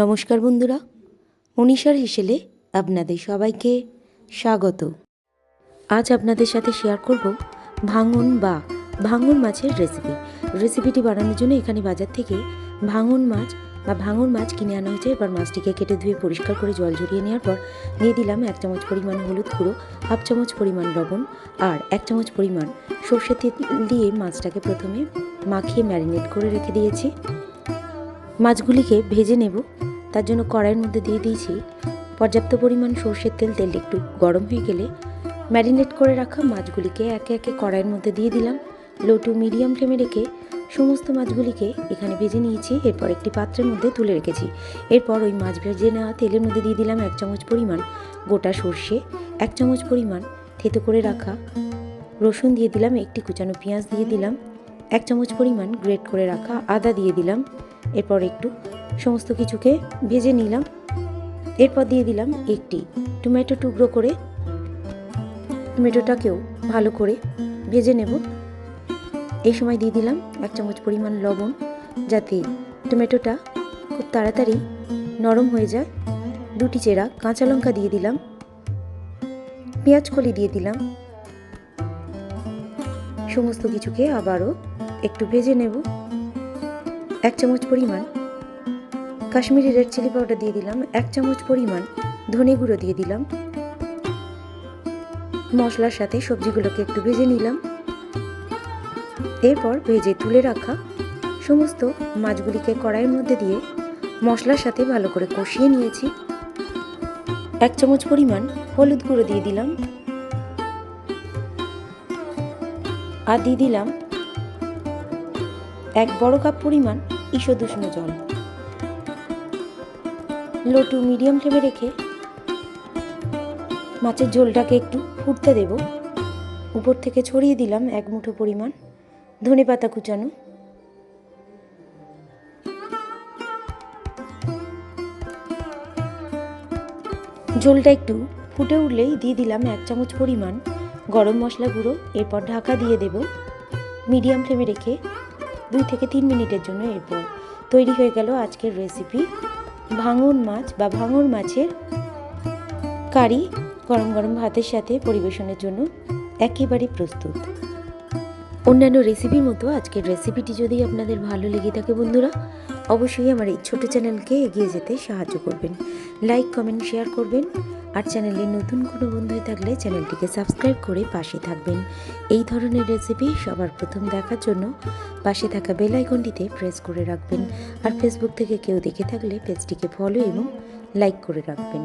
নমস্কার বন্ধুরা, মনীষার হিসেলে আপনাদের সবাইকে স্বাগত। আজ আপনাদের সাথে শেয়ার করব ভাঙন বা ভাঙন মাছের রেসিপি রেসিপিটি বানানোর জন্য এখানে বাজার থেকে ভাঙন মাছ বা ভাঙন মাছ কিনে আনা হয়েছে। এবার মাছটিকে কেটে ধুয়ে পরিষ্কার করে জল ঝরিয়ে নেওয়ার পর দিয়ে দিলাম এক চামচ পরিমাণ হলুদ গুঁড়ো, হাফ চামচ পরিমাণ লবণ আর এক চামচ পরিমাণ সর্ষের তেল দিয়ে মাছটাকে প্রথমে মাখিয়ে ম্যারিনেট করে রেখে দিয়েছি। মাছগুলিকে ভেজে নেব। তার জন্য কড়াইয়ের মধ্যে দিয়ে দিয়েছি পর্যাপ্ত পরিমাণ সর্ষের তেল। তেল একটু গরম হয়ে গেলে ম্যারিনেট করে রাখা মাছগুলিকে একে একে কড়াইয়ের মধ্যে দিয়ে দিলাম। লো টু মিডিয়াম ফ্লেমে রেখে সমস্ত মাছগুলিকে এখানে ভেজে নিয়েছি। এরপর একটি পাত্রের মধ্যে তুলে রেখেছি। এরপর ওই মাছ ভেজে নেওয়া তেলের মধ্যে দিয়ে দিলাম এক চামচ পরিমাণ গোটা সর্ষে, এক চামচ পরিমাণ থেতো করে রাখা রসুন দিয়ে দিলাম, একটি কুচানো পেঁয়াজ দিয়ে দিলাম, এক চামচ পরিমাণ গ্রেট করে রাখা আদা দিয়ে দিলাম। এরপর একটু সমস্ত কিছুকে ভেজে নিলাম। এরপর দিয়ে দিলাম একটি টমেটো টুকরো করে। টমেটোটাকেও ভালো করে ভেজে নেব। এই সময় দিয়ে দিলাম এক চামচ পরিমাণ লবণ যাতে টমেটোটা খুব তাড়াতাড়ি নরম হয়ে যায়। দুটি চেরা কাঁচা লঙ্কা দিয়ে দিলাম। পেঁয়াজ কলি দিয়ে দিলাম। সমস্ত কিছুকে আবারও একটু ভেজে নেব। এক চামচ পরিমাণ কাশ্মীরি রেড চিলি পাউডার দিয়ে দিলাম, এক চামচ পরিমাণ ধনে গুঁড়ো দিয়ে দিলাম। মশলার সাথে সবজিগুলোকে একটু ভেজে নিলাম। এরপর ভেজে তুলে রাখা সমস্ত মাছগুলিকে কড়াইয়ের মধ্যে দিয়ে মশলার সাথে ভালো করে কষিয়ে নিয়েছি। এক চামচ পরিমাণ হলুদ গুঁড়ো দিয়ে দিলাম। আর দিয়ে দিলাম এক বড় কাপ পরিমাণ ঈষদুষ্ণ জল। লো টু মিডিয়াম ফ্লেমে রেখে মাছের ঝোলটাকে একটু ফুটতে দেব। উপর থেকে ছড়িয়ে দিলাম এক মুঠো পরিমাণ ধনে পাতা কুচানো। ঝোলটা একটু ফুটে উঠলেই দিয়ে দিলাম এক চামচ পরিমাণ গরম মশলা গুঁড়ো। এরপর ঢাকা দিয়ে দেব। মিডিয়াম ফ্লেমে রেখে দুই থেকে তিন মিনিটের জন্য এরপর তৈরি হয়ে গেল আজকের রেসিপি ভাঙন মাছ বা ভাঙর মাছের কারি গরম গরম ভাতের সাথে পরিবেশনের জন্য একেবারে প্রস্তুত। অন্যান্য রেসিপির মতো আজকের রেসিপিটি যদি আপনাদের ভালো লেগে থাকে বন্ধুরা, অবশ্যই আমার এই ছোটো চ্যানেলকে এগিয়ে যেতে সাহায্য করবেন। লাইক কমেন্ট শেয়ার করবেন আর চ্যানেলে নতুন কোনো বন্ধু থাকলে চ্যানেলটিকে সাবস্ক্রাইব করে পাশে থাকবেন। এই ধরনের রেসিপি সবার প্রথম দেখার জন্য পাশে থাকা বেল আইকনটিতে প্রেস করে রাখবেন। আর ফেসবুক থেকে কেউ দেখে থাকলে পেজটিকে ফলো এবং লাইক করে রাখবেন।